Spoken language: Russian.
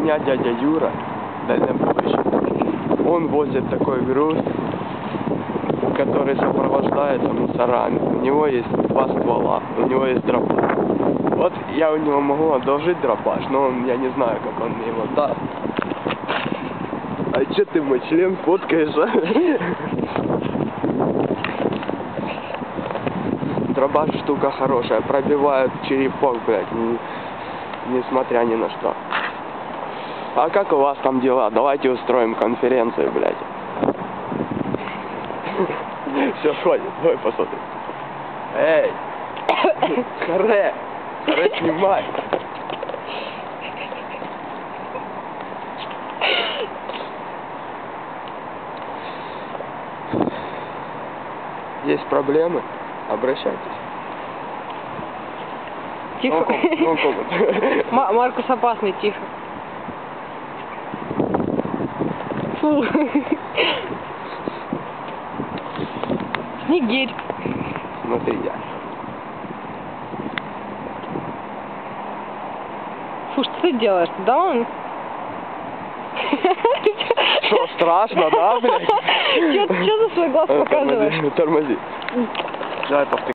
меня дядя Юра, дальнобойщик. Он возит такой груз, который сопровождается мусорами. У него есть два ствола, у него есть дробаш. Вот я у него могу одолжить дробаш, но он, я не знаю, как он мне его даст. А че ты мой член фоткаешь, а? Дробаш штука хорошая, пробивает черепок, блядь, не- несмотря ни на что. А как у вас там дела? Давайте устроим конференцию, блядь. Все, сходит, давай посмотрим. Эй! Харе! Харе, снимай! Есть проблемы? Обращайтесь. Тихо. Ну, ком- ну, ком- Ма- Маркус опасный, тихо. Фу. Снегирь. Смотри, я. Фу, что ты делаешь? Да он... Что, страшно, да, блядь? Чё за свой глаз Э, показываешь? Тормози, тормози. Давай.